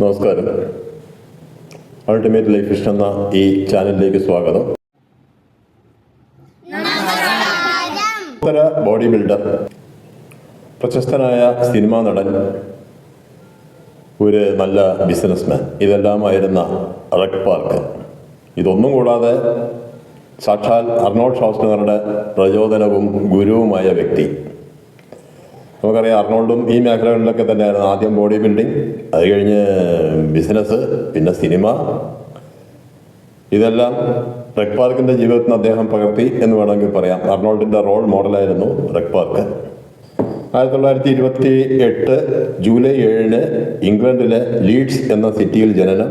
നമസ്കാരം. Ultimate life ഇഷ്ടം എന്ന ഈ ചാനലിലേക്ക് സ്വാഗതം. ബോഡി ബിൽഡർ പ്രശസ്തനായ സിനിമാ നടൻ ഒരു നല്ല ബിസിനസ്മാൻ. ഇതെല്ലാമായിരുന്ന red park. ഇതൊന്നും കൂടാതെ സാക്ഷാൽ അർണോൾഡ് ഷോസ്നറുടെ പ്രചോദനവും ഗുരുവുമായ വ്യക്തി. നമുക്കറിയാം അർണോൾഡും ഈ മേഖലകളിലൊക്കെ തന്നെയായിരുന്നു ആദ്യം ബോഡി ബിൽഡിംഗ് അത് കഴിഞ്ഞ് ബിസിനസ് പിന്നെ സിനിമ ഇതെല്ലാം റെക് പാർക്കിന്റെ ജീവിതത്തിന് അദ്ദേഹം പകർത്തി എന്ന് വേണമെങ്കിൽ പറയാം. അർണോൾഡിന്റെ റോൾ മോഡലായിരുന്നു റെക് പാർക്ക് ആയിരത്തി തൊള്ളായിരത്തി ഇരുപത്തി എട്ട് ജൂലൈ ഏഴിന് ഇംഗ്ലണ്ടിലെ ലീഡ്സ് എന്ന സിറ്റിയിൽ ജനനം.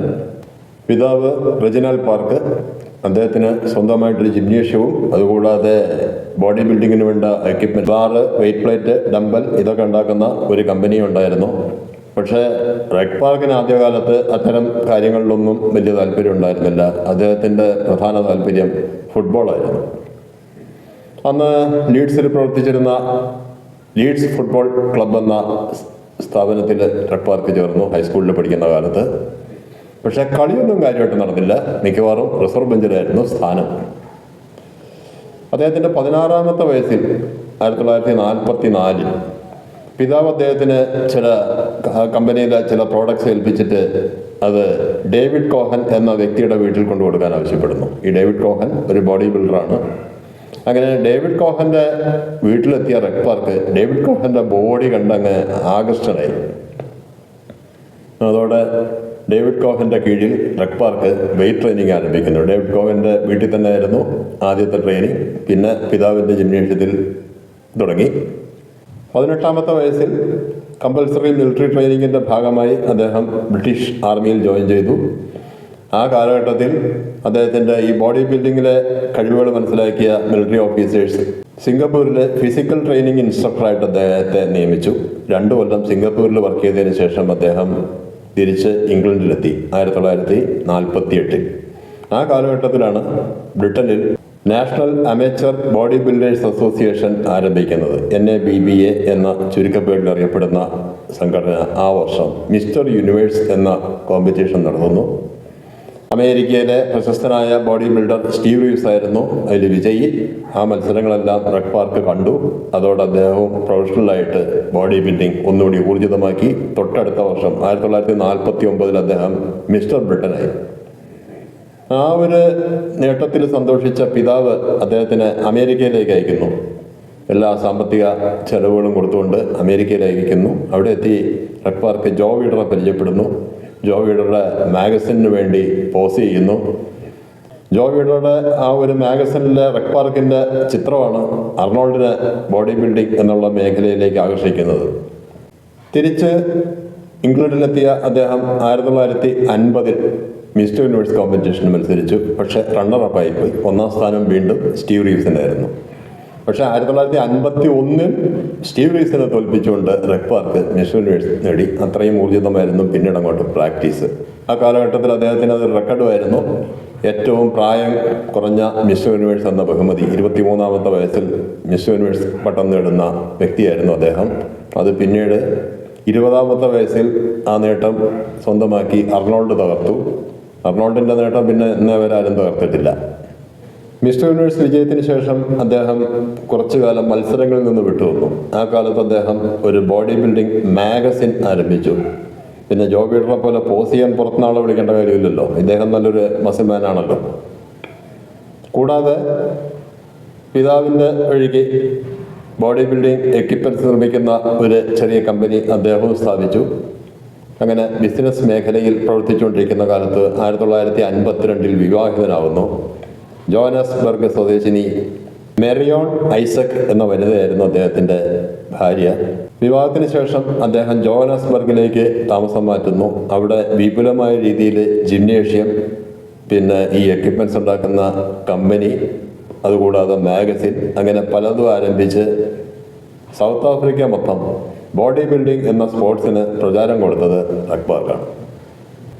പിതാവ് റെജിനാൽ പാർക്ക്. അദ്ദേഹത്തിന് സ്വന്തമായിട്ടൊരു ജിംനേഷ്യവും അതുകൂടാതെ ബോഡി ബിൽഡിങ്ങിന് വേണ്ട equipment bar weight plate dumbbell ഇതൊക്കെ ഉണ്ടാക്കുന്ന ഒരു കമ്പനിയും ഉണ്ടായിരുന്നു. പക്ഷേ റെഡ് പാർക്കിന് ആദ്യകാലത്ത് അത്തരം കാര്യങ്ങളിലൊന്നും വലിയ താല്പര്യം ഉണ്ടായിരുന്നില്ല. അദ്ദേഹത്തിന്റെ പ്രധാന താല്പര്യം ഫുട്ബോളായിരുന്നു അന്ന് ലീഡ്സിൽ പ്രവർത്തിച്ചിരുന്ന ലീഡ്സ് ഫുട്ബോൾ ക്ലബ് എന്ന സ്ഥാപനത്തിൽ റെഡ് പാർക്ക് ചേർന്നു ഹൈസ്കൂളിൽ പഠിക്കുന്ന കാലത്ത്. പക്ഷെ കളിയൊന്നും കാര്യമായിട്ട് നടന്നില്ല. മിക്കവാറും റിസർവ് ബെഞ്ചിലായിരുന്നു സ്ഥാനം. അദ്ദേഹത്തിന്റെ പതിനാറാമത്തെ വയസ്സിൽ ആയിരത്തി തൊള്ളായിരത്തി നാൽപ്പത്തി നാലിൽ പിതാവ് അദ്ദേഹത്തിന് ചില കമ്പനിയിലെ ചില പ്രോഡക്ട്സ് ഏൽപ്പിച്ചിട്ട് അത് ഡേവിഡ് കോഹൻ എന്ന വ്യക്തിയുടെ വീട്ടിൽ കൊണ്ടു കൊടുക്കാൻ ആവശ്യപ്പെടുന്നു. ഈ ഡേവിഡ് കോഹൻ ഒരു ബോഡി ബിൽഡറാണ് അങ്ങനെ ഡേവിഡ് കോഹന്റെ വീട്ടിലെത്തിയ റെക്പാർക്ക് ഡേവിഡ് കോഹന്റെ ബോഡി കണ്ടങ്ങ് ആകർഷണായി അതോടെ ഡേവിഡ് കോഹന്റെ കീഴിൽ റെക് പാർക്ക് വെയിറ്റ് ട്രെയിനിങ് ആരംഭിക്കുന്നു ഡേവിഡ് കോഹന്റെ വീട്ടിൽ തന്നെ ആയിരുന്നു ആദ്യത്തെ ട്രെയിനിങ്. പിന്നെ പിതാവിന്റെ ജിംനേഷ്യത്തിൽ തുടങ്ങി. പതിനെട്ടാമത്തെ വയസ്സിൽ കമ്പൽസറി മിലിറ്ററി ട്രെയിനിങ്ങിന്റെ ഭാഗമായി അദ്ദേഹം ബ്രിട്ടീഷ് ആർമിയിൽ ജോയിൻ ചെയ്തു. ആ കാലഘട്ടത്തിൽ അദ്ദേഹത്തിന്റെ ഈ ബോഡി ബിൽഡിങ്ങിലെ കഴിവുകൾ മനസ്സിലാക്കിയ മിലിറ്ററി ഓഫീസേഴ്സ് സിംഗപ്പൂരിലെ ഫിസിക്കൽ ട്രെയിനിങ് ഇൻസ്ട്രക്ടറായിട്ട് അദ്ദേഹത്തെ നിയമിച്ചു. രണ്ടു കൊല്ലം സിംഗപ്പൂരിൽ വർക്ക് ചെയ്തതിനു ശേഷം അദ്ദേഹം തിരിച്ച് ഇംഗ്ലണ്ടിലെത്തി. ആയിരത്തി തൊള്ളായിരത്തി നാൽപ്പത്തി എട്ടിൽ ആ കാലഘട്ടത്തിലാണ് ബ്രിട്ടനിൽ national amateur body builders association ആരംഭിക്കുന്നത്. N A B B A എന്ന ചുരുക്കപ്പേരിൽ അറിയപ്പെടുന്ന സംഘടന. ആ വർഷം മിസ്റ്റർ യൂണിവേഴ്സ് എന്ന കോമ്പറ്റീഷൻ നടത്തുന്നു അമേരിക്കയിലെ പ്രശസ്തനായ ബോഡി ബിൽഡർ സ്റ്റീവ് റീവ്സ് ആയിരുന്നു അതിൽ വിജയി. ആ മത്സരങ്ങളെല്ലാം റെഡ് പാർക്ക് കണ്ടു. അതോടെ അദ്ദേഹവും പ്രൊഫഷണലായിട്ട് ബോഡി ബിൽഡിംഗ് ഒന്നുകൂടി ഊർജിതമാക്കി. തൊട്ടടുത്ത വർഷം ആയിരത്തി തൊള്ളായിരത്തി നാൽപ്പത്തി ഒമ്പതിൽ അദ്ദേഹം മിസ്റ്റർ ബ്രിട്ടനായി. ആ ഒരു നേട്ടത്തിൽ സന്തോഷിച്ച പിതാവ് അദ്ദേഹത്തിന് അമേരിക്കയിലേക്ക് അയക്കുന്നു. എല്ലാ സാമ്പത്തിക ചെലവുകളും കൊടുത്തുകൊണ്ട് അമേരിക്കയിലേക്ക് അയക്കുന്നു. അവിടെ എത്തി റെഡ് പാർക്ക് ജോ വീഡറെ പരിചയപ്പെടുന്നു. ജോ വീഡറുടെ മാഗസിനു വേണ്ടി പോസ് ചെയ്യുന്നു. ജോ വീഡറുടെ ആ ഒരു മാഗസിനിലെ റെഡ് പാർക്കിന്റെ ചിത്രമാണ് അർണോൾഡിനെ ബോഡി ബിൽഡിംഗ് എന്നുള്ള മേഖലയിലേക്ക് ആകർഷിക്കുന്നത്. തിരിച്ച് ഇംഗ്ലണ്ടിലെത്തിയ അദ്ദേഹം ആയിരത്തി തൊള്ളായിരത്തി അൻപതിൽ മിസ്റ്റർ യൂണിവേഴ്സ് കോമ്പറ്റീഷന് മത്സരിച്ചു. പക്ഷേ റണ്ണറപ്പായി പോയി. ഒന്നാം സ്ഥാനം വീണ്ടും സ്റ്റീവ് റീവ്സിനായിരുന്നു. പക്ഷേ ആയിരത്തി തൊള്ളായിരത്തി അൻപത്തി ഒന്നിൽ സ്റ്റീവ് റീവ്സിനെ തോൽപ്പിച്ചുകൊണ്ട് റെക്വാർക്ക് മിസ്റ്റർ യൂണിവേഴ്സ് നേടി. അത്രയും ഊർജിതമായിരുന്നു പിന്നീട് അങ്ങോട്ട് പ്രാക്ടീസ്. ആ കാലഘട്ടത്തിൽ അദ്ദേഹത്തിന് അത് റെക്കോർഡുമായിരുന്നു ഏറ്റവും പ്രായം കുറഞ്ഞ മിസ് യൂണിവേഴ്സ് എന്ന ബഹുമതി ഇരുപത്തി മൂന്നാമത്തെ വയസ്സിൽ മിസ് യൂണിവേഴ്സ് പട്ടം നേടുന്ന വ്യക്തിയായിരുന്നു അദ്ദേഹം. അത് പിന്നീട് ഇരുപതാമത്തെ വയസ്സിൽ ആ നേട്ടം സ്വന്തമാക്കി അർണോൾഡ് തകർത്തു. അർണോൾഡിന്റെ നേട്ടം പിന്നെ ഇന്നേ വരെ ആരും തകർത്തിട്ടില്ല. മിസ്റ്റർ യൂണിവേഴ്സ് വിജയത്തിന് ശേഷം അദ്ദേഹം കുറച്ചു കാലം മത്സരങ്ങളിൽ നിന്ന് വിട്ടുവന്നു ആ കാലത്ത് അദ്ദേഹം ഒരു ബോഡി ബിൽഡിംഗ് മാഗസിൻ ആരംഭിച്ചു. പിന്നെ ജോ പോലെ പോസ് ചെയ്യാൻ പുറത്തുനാളെ വിളിക്കേണ്ട കാര്യമില്ലല്ലോ. ഇദ്ദേഹം നല്ലൊരു മസിൽമാൻ ആണല്ലോ. കൂടാതെ പിതാവിന്റെ ഒഴുകി ബോഡി ബിൽഡിംഗ് എക്യുപ്മെന്റ്സ് നിർമ്മിക്കുന്ന ഒരു ചെറിയ കമ്പനി അദ്ദേഹവും സ്ഥാപിച്ചു. അങ്ങനെ ബിസിനസ് മേഖലയിൽ പ്രവർത്തിച്ചുകൊണ്ടിരിക്കുന്ന കാലത്ത് ആയിരത്തി തൊള്ളായിരത്തി അൻപത്തിരണ്ടിൽ വിവാഹിതനാവുന്നു. ജോനസ്ബർഗ് സ്വദേശിനി മെറിയോൺ ഐസക് എന്ന വനിതയായിരുന്നു അദ്ദേഹത്തിന്റെ ഭാര്യ. വിവാഹത്തിന് ശേഷം അദ്ദേഹം ജോഹനസ്ബർഗിലേക്ക് താമസം മാറ്റുന്നു. അവിടെ വിപുലമായ രീതിയിൽ ജിംനേഷ്യം പിന്നെ ഈ എക്യുപ്മെന്റ്സ് ഉണ്ടാക്കുന്ന കമ്പനി അതുകൂടാതെ മാഗസിൻ അങ്ങനെ പലതും ആരംഭിച്ച് സൗത്ത് ആഫ്രിക്ക മൊത്തം ബോഡി ബിൽഡിംഗ് എന്ന സ്പോർട്സിന് പ്രചാരം കൊടുത്തത് അക്ബാർക്കാണ്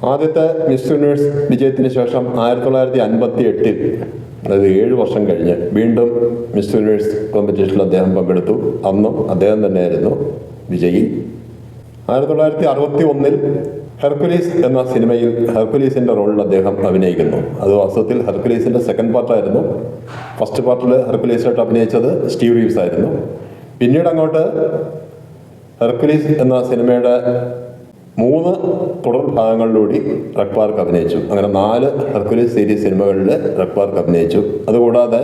ആദ്യത്തെ മിസ് യൂണിവേഴ്സ് വിജയത്തിന് ശേഷം ആയിരത്തി തൊള്ളായിരത്തി അൻപത്തി എട്ടിൽ അതായത് ഏഴ് വർഷം കഴിഞ്ഞ് വീണ്ടും മിസ് യൂണിവേഴ്സ് കോമ്പറ്റീഷനിൽ അദ്ദേഹം പങ്കെടുത്തു. അന്നും അദ്ദേഹം തന്നെയായിരുന്നു വിജയി. ആയിരത്തി തൊള്ളായിരത്തി അറുപത്തി ഒന്നിൽ ഹെർക്കുലീസ് എന്ന സിനിമയിൽ ഹെർക്കുലീസിന്റെ റോളിൽ അദ്ദേഹം അഭിനയിക്കുന്നു. അത് വാസ്തവത്തിൽ ഹെർക്കുലീസിന്റെ സെക്കൻഡ് പാർട്ടായിരുന്നു. ഫസ്റ്റ് പാർട്ടിൽ ഹെർക്കുലീസായിട്ട് അഭിനയിച്ചത് സ്റ്റീവ് റീവ്സ് ആയിരുന്നു. പിന്നീട് അങ്ങോട്ട് ഹെർക്കുലീസ് എന്ന സിനിമയുടെ മൂന്ന് തുടർ ഭാഗങ്ങളിലൂടെ റക് പാർക്ക് അഭിനയിച്ചു. അങ്ങനെ നാല് ഹെർക്കുലീസ് സീരീസ് സിനിമകളിൽ റക് പാർക്ക് അഭിനയിച്ചു. അതുകൂടാതെ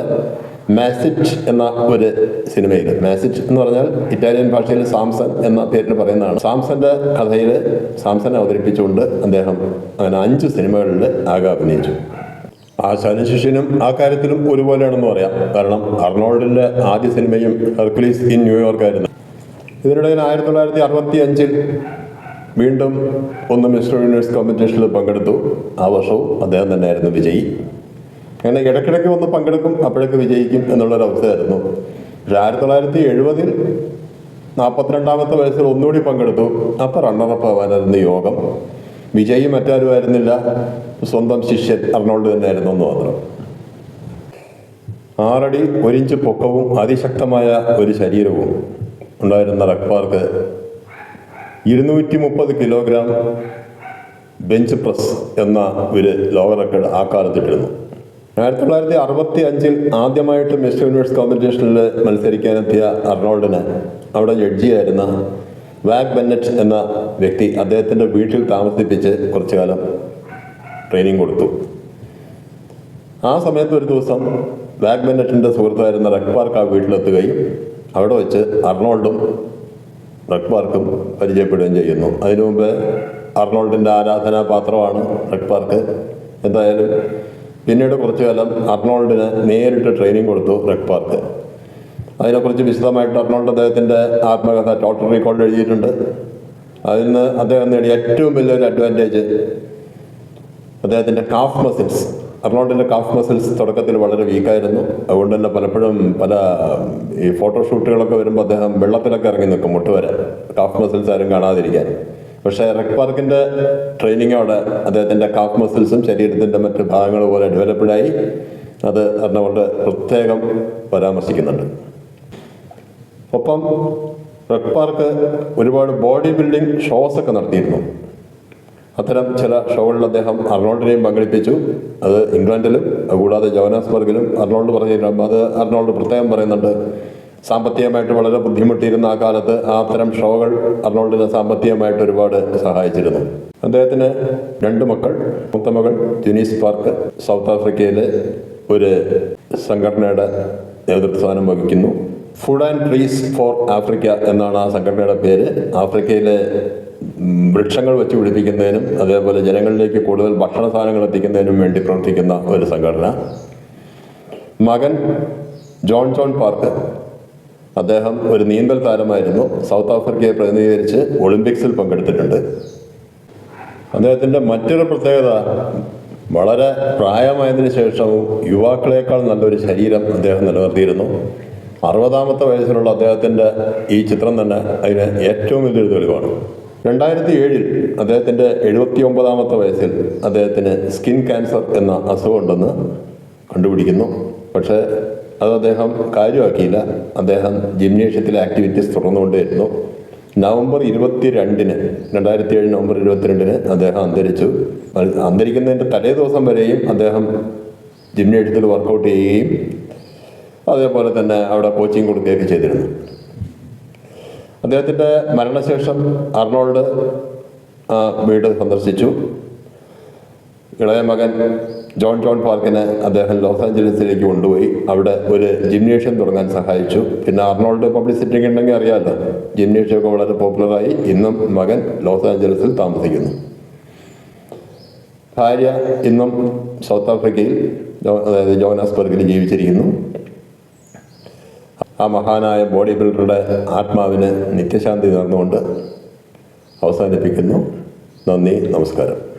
മാസിറ്റ് എന്ന ഒരു സിനിമയിൽ മാസിറ്റ് എന്ന് പറഞ്ഞാൽ ഇറ്റാലിയൻ ഭാഷയിൽ സാംസൺ എന്ന പേരിന് പറയുന്നതാണ്. സാംസന്റെ കഥയിൽ സാംസനെ അവതരിപ്പിച്ചുകൊണ്ട് അദ്ദേഹം അങ്ങനെ അഞ്ച് സിനിമകളിൽ ആകെ അഭിനയിച്ചു. ആശാനും ശിഷ്യനും ആ കാര്യത്തിലും ഒരുപോലെയാണെന്ന് പറയാം. കാരണം അർണോൾഡിന്റെ ആദ്യ സിനിമയും ഹെർക്കുലീസ് ഇൻ ന്യൂയോർക്ക് ആയിരുന്നു. ഇതിനിടയിൽ ആയിരത്തി തൊള്ളായിരത്തി അറുപത്തി അഞ്ചിൽ വീണ്ടും ഒന്ന് മിസ്റ്റർ യൂണിവേഴ്സ് കോമ്പറ്റീഷനിൽ പങ്കെടുത്തു. ആ വർഷവും അദ്ദേഹം തന്നെയായിരുന്നു വിജയി. അങ്ങനെ ഇടയ്ക്കിടയ്ക്ക് ഒന്ന് പങ്കെടുക്കും അപ്പോഴൊക്കെ വിജയിക്കും എന്നുള്ളൊരവസ്ഥയായിരുന്നു പക്ഷെ ആയിരത്തി തൊള്ളായിരത്തി എഴുപതിൽ നാൽപ്പത്തിരണ്ടാമത്തെ വയസ്സിൽ ഒന്നുകൂടി പങ്കെടുത്തു. അപ്പോൾ റണ്ണറപ്പ് ആവാനായിരുന്നു യോഗം. വിജയി മറ്റാരും ആയിരുന്നില്ല സ്വന്തം ശിഷ്യൻ അർണോൾഡ് തന്നെയായിരുന്നു എന്ന് മാത്രം ആറടി ഒരിഞ്ച് പൊക്കവും അതിശക്തമായ ഒരു ശരീരവും ഉണ്ടായിരുന്ന റക്പാർക്ക് ഇരുന്നൂറ്റി മുപ്പത് കിലോഗ്രാം ബെഞ്ച് പ്രസ് എന്ന ഒരു ലോക റെക്കോർഡ് ആ കാലത്തിട്ടിരുന്നു. ആയിരത്തി തൊള്ളായിരത്തി അറുപത്തി അഞ്ചിൽ ആദ്യമായിട്ട് മിസ്റ്റർ യൂണിവേഴ്സ് കോമ്പറ്റീഷനിൽ മത്സരിക്കാനെത്തിയ അർണോൾഡിന് അവിടെ ജഡ്ജിയായിരുന്ന വാഗ് ബെന്നറ്റ് എന്ന വ്യക്തി അദ്ദേഹത്തിന്റെ വീട്ടിൽ താമസിപ്പിച്ച് കുറച്ചു കാലം ട്രെയിനിങ് കൊടുത്തു. ആ സമയത്ത് ഒരു ദിവസം വാഗ് ബെന്നറ്റിന്റെ സുഹൃത്തായിരുന്ന റക് പാർക്ക് ആ വീട്ടിലെത്തുകയും അവിടെ വെച്ച് അർണോൾഡും റക് പാർക്കും പരിചയപ്പെടുകയും ചെയ്യുന്നു. അതിനു മുമ്പ് അർണോൾഡിന്റെ ആരാധനാപാത്രമാണ് റക് പാർക്ക് എന്തായാലും പിന്നീട് കുറച്ചു കാലം അർണോൾഡിന് നേരിട്ട് ട്രെയിനിങ് കൊടുത്തു റക് പാർക്ക് അതിനെക്കുറിച്ച് വിശദമായിട്ട് അർണോൾഡ് അദ്ദേഹത്തിന്റെ ആത്മകഥ ടോട്ടൽ റീകോൾഡ് എഴുതിയിട്ടുണ്ട്. അതിൽ നിന്ന് അദ്ദേഹം നേടിയ ഏറ്റവും വലിയൊരു അഡ്വാന്റേജ് അദ്ദേഹത്തിന്റെ കാഫ് മസിൽസ് അർണോൾഡിന്റെ കാഫ് മസിൽസ് തുടക്കത്തിൽ വളരെ വീക്കായിരുന്നു അതുകൊണ്ട് തന്നെ പലപ്പോഴും പല ഈ ഫോട്ടോഷൂട്ടുകളൊക്കെ വരുമ്പോൾ അദ്ദേഹം വെള്ളത്തിലൊക്കെ ഇറങ്ങി നിൽക്കും മുട്ടുവരെ കാഫ് മസിൽസ് ആരും കാണാതിരിക്കാൻ. പക്ഷേ റെക് പാർക്കിന്റെ ട്രെയിനിങ്ങോടെ അദ്ദേഹത്തിന്റെ കാഫ് മസിൽസും ശരീരത്തിന്റെ മറ്റ് ഭാഗങ്ങൾ പോലെ ഡെവലപ്ഡായി അത് അർണോൾഡ് പ്രത്യേകം പരാമർശിക്കുന്നുണ്ട്. ഒപ്പം റെക് പാർക്ക് ഒരുപാട് ബോഡി ബിൽഡിംഗ് ഷോസ് ഒക്കെ നടത്തിയിരുന്നു. അത്തരം ചില ഷോകളിൽ അദ്ദേഹം അർണോൾഡിനെയും പങ്കെടുപ്പിച്ചു. അത് ഇംഗ്ലണ്ടിലും കൂടാതെ ജോനാസ്ബർഗിലും അർണോൾഡ് പറഞ്ഞിട്ടുണ്ട് അത് അർണോൾഡ് പ്രത്യേകം പറയുന്നുണ്ട്. സാമ്പത്തികമായിട്ട് വളരെ ബുദ്ധിമുട്ടിയിരുന്ന ആ കാലത്ത് ആ അത്തരം ഷോകൾ അർണോൾഡിനെ സാമ്പത്തികമായിട്ട് ഒരുപാട് സഹായിച്ചിരുന്നു. അദ്ദേഹത്തിന് രണ്ട് മക്കൾ. മൂത്ത മകൾ ജുനീസ് പാർക്ക് സൗത്ത് ആഫ്രിക്കയിലെ ഒരു സംഘടനയുടെ നേതൃസ്ഥാനം വഹിക്കുന്നു. Food and trees for Africa എന്നാണ് ആ സംഘടനയുടെ പേര്. ആഫ്രിക്കയിലെ വൃക്ഷങ്ങൾ വെച്ച് പിടിപ്പിക്കുന്നതിനും അതേപോലെ ജനങ്ങളിലേക്ക് കൂടുതൽ ഭക്ഷണ സാധനങ്ങൾ എത്തിക്കുന്നതിനും വേണ്ടി പ്രവർത്തിക്കുന്ന ഒരു സംഘടന. മകൻ ജോൺ ജോൺ പാർക്ക് അദ്ദേഹം ഒരു നീന്തൽ താരമായിരുന്നു. സൗത്ത് ആഫ്രിക്കയെ പ്രതിനിധീകരിച്ച് ഒളിമ്പിക്സിൽ പങ്കെടുത്തിട്ടുണ്ട്. അദ്ദേഹത്തിന്റെ മറ്റൊരു പ്രത്യേകത വളരെ പ്രായമായതിനു ശേഷവും യുവാക്കളേക്കാൾ നല്ലൊരു ശരീരം അദ്ദേഹം നിലനിർത്തിയിരുന്നു. അറുപതാമത്തെ വയസ്സിലുള്ള അദ്ദേഹത്തിന്റെ ഈ ചിത്രം തന്നെ അതിന് ഏറ്റവും വലിയൊരു തെളിവാണ്. രണ്ടായിരത്തി ഏഴിൽ അദ്ദേഹത്തിന്റെ എഴുപത്തി ഒമ്പതാമത്തെ വയസ്സിൽ അദ്ദേഹത്തിന് സ്കിൻ ക്യാൻസർ എന്ന അസുഖമുണ്ടെന്ന് കണ്ടുപിടിക്കുന്നു. പക്ഷേ അത് അദ്ദേഹം കാര്യമാക്കിയില്ല. അദ്ദേഹം ജിംനേഷ്യത്തിലെ ആക്ടിവിറ്റീസ് തുടർന്നുകൊണ്ടേയിരുന്നു. നവംബർ ഇരുപത്തി രണ്ടിന് രണ്ടായിരത്തി ഏഴ് നവംബർ ഇരുപത്തിരണ്ടിന് അദ്ദേഹം അന്തരിച്ചു. അന്തരിക്കുന്നതിന്റെ തലേ ദിവസം വരെയും അദ്ദേഹം ജിംനേഷ്യത്തിൽ വർക്കൗട്ട് ചെയ്യുകയും അതേപോലെ തന്നെ അവിടെ കോച്ചിങ് കൊടുക്കുകയൊക്കെ ചെയ്തിരുന്നു. അദ്ദേഹത്തിന്റെ മരണശേഷം അർണോൾഡ് വീട് സന്ദർശിച്ചു. ഇളയ മകൻ ജോൺ ജോൺ പാർക്കിനെ അദ്ദേഹം ലോസ് ആഞ്ചലസിലേക്ക് കൊണ്ടുപോയി. അവിടെ ഒരു ജിംനേഷ്യം തുടങ്ങാൻ സഹായിച്ചു. പിന്നെ അർണോൾഡ് പബ്ലിസിറ്റി ഒക്കെ ഉണ്ടെങ്കിൽ അറിയാമല്ലോ ജിംനേഷ്യം ഒക്കെ വളരെ പോപ്പുലറായി. ഇന്നും മകൻ ലോസ് ആഞ്ചലസിൽ താമസിക്കുന്നു. ഭാര്യ ഇന്നും സൗത്ത് ആഫ്രിക്കയിൽ അതായത് ജോനാസ്ബർഗിൽ ജീവിച്ചിരിക്കുന്നു. ആ മഹാനായ ബോഡി ബിൽഡറുടെ ആത്മാവിന് നിത്യശാന്തി നേർന്നുകൊണ്ട് അവസാനിപ്പിക്കുന്നു. നന്ദി നമസ്കാരം.